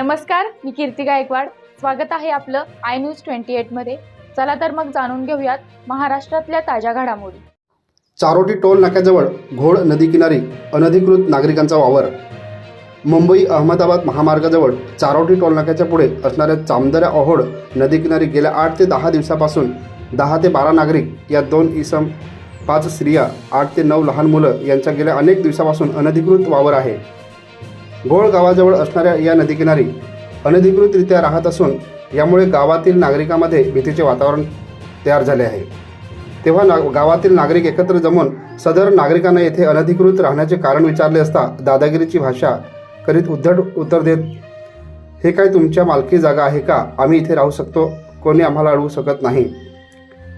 नमस्कार मी कीर्ती गायकवाड. स्वागत आहे आपलं आय न्यूज ट्वेंटी एटमध्ये चला तर मग जाणून घेऊयात महाराष्ट्रातल्या ताज्या घडामोडी. चारोटी टोल नाक्याजवळ घोड नदीकिनारी अनधिकृत नागरिकांचा वावर. मुंबई अहमदाबाद महामार्गाजवळ चारोटी टोल नाक्याच्या पुढे असणाऱ्या चामदऱ्या ओहोड नदीकिनारी गेल्या आठ ते दहा दिवसापासून दहा ते बारा नागरिक या दोन इसम पाच स्त्रिया आठ ते नऊ लहान मुलं यांचा गेल्या अनेक दिवसापासून अनधिकृत वावर आहे. घोळ गावाजवळ असणाऱ्या या नदीकिनारी अनधिकृतरित्या राहत असून यामुळे गावातील नागरिकांमध्ये भीतीचे वातावरण तयार झाले आहे. तेव्हा ना गावातील नागरिक एकत्र जमून सदर नागरिकांना येथे अनधिकृत राहण्याचे कारण विचारले असता दादागिरीची भाषा करीत उद्धट उत्तर देत हे काय तुमच्या मालकी जागा आहे का? आम्ही इथे राहू शकतो. कोणी आम्हाला अडवू शकत नाही.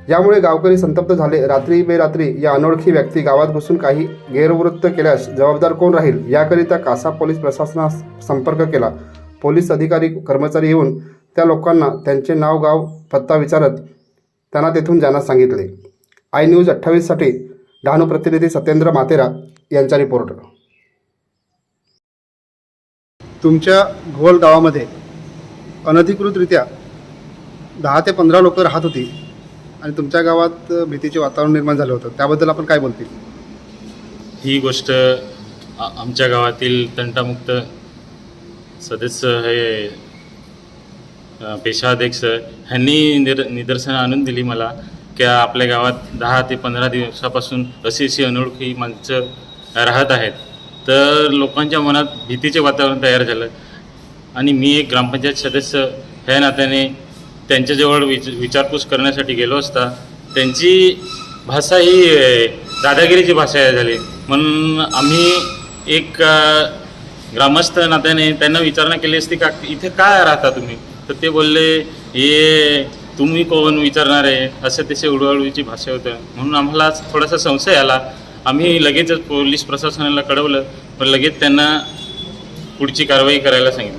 यामुळे गावकरी संतप्त झाले. रात्री बेरात्री या अनोळखी व्यक्ती गावात घुसून काही गैरवृत्त केल्यास जबाबदार कोण राहील? याकरिता कासा पोलीस प्रशासनास संपर्क केला. पोलीस अधिकारी कर्मचारी येऊन त्या लोकांना त्यांचे नाव गाव पत्ता विचारत त्यांना तेथून जाण्यास सांगितले. आय न्यूज अठ्ठावीससाठी डहाणू प्रतिनिधी सत्येंद्र मातेरा यांचा रिपोर्ट. तुमच्या घोल गावामध्ये अनधिकृतरित्या दहा ते पंधरा लोक राहत होती. आणि तुमच्या गावात भीतीचे वातावरण निर्माण झालं होतं. त्याबद्दल आपण काय बोलतील? ही गोष्ट आमच्या गावातील तंटामुक्त सदस्य हे पेशाध्यक्ष ह्यांनी निर निदर्शनं आणून दिली मला की आपल्या गावात दहा ते पंधरा दिवसापासून अशी अशी अनोळखी माणसं राहत आहेत. तर लोकांच्या मनात भीतीचे वातावरण तयार झालं. आणि मी एक ग्रामपंचायत सदस्य ह्या नात्याने त्यांच्याजवळ विच विचारपूस करण्यासाठी गेलो असता त्यांची भाषा ही दादागिरीची भाषा झाली. म्हणून आम्ही एक ग्रामस्थ नात्याने त्यांना विचारणा केली असती का इथे काय राहता तुम्ही? तर ते बोलले हे तुम्ही कोण विचारणार आहे? असं तसे उडवाउडवीची भाषा होतं. म्हणून आम्हाला थोडासा संशय आला. आम्ही लगेचच पोलीस प्रशासनाला कळवलं पण लगेच त्यांना पुढची कारवाई करायला सांगितलं.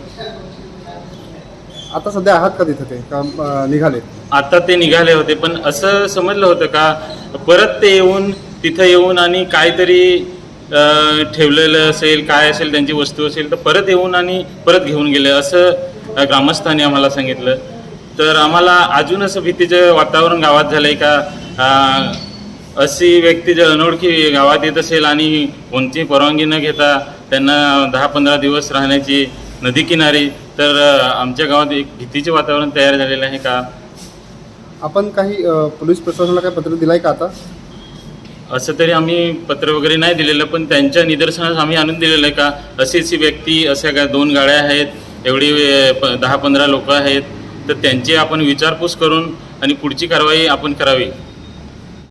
आता सध्या आहात का तिथं ते? का अं, निघाले? आता ते निघाले होते पण असं समजलं होतं का परत ते येऊन तिथं येऊन आणि काहीतरी अं, ठेवलेलं असेल काय असेल त्यांची वस्तू असेल तर परत येऊन आणि परत घेऊन गेले असं अं, ग्रामस्थांनी आम्हाला सांगितलं. तर आम्हाला अजून असं भीतीचं वातावरण गावात झालं आहे का अं, अशी व्यक्ती जर अनोळखी गावात येत असेल आणि कोणतीही परवानगी न घेता त्यांना दहा पंधरा दिवस राहण्याची नदी किनारी तर आमच्या गावात एक भीतीचे वातावरण तयार झालेलं आहे का? आपण काही अं, पोलीस प्रशासनाला काय पत्र दिलाय का आता? असं तरी आम्ही पत्र वगैरे नाही दिलेलं पण त्यांच्या निदर्शनास आम्ही आणून दिलेलं आहे का? अशी अशी व्यक्ती अशा काय दोन गाड्या आहेत एवढी अ, प- दहा पंधरा लोक आहेत तर त्यांची आपण विचारपूस करून आणि पुढची कारवाई आपण करावी.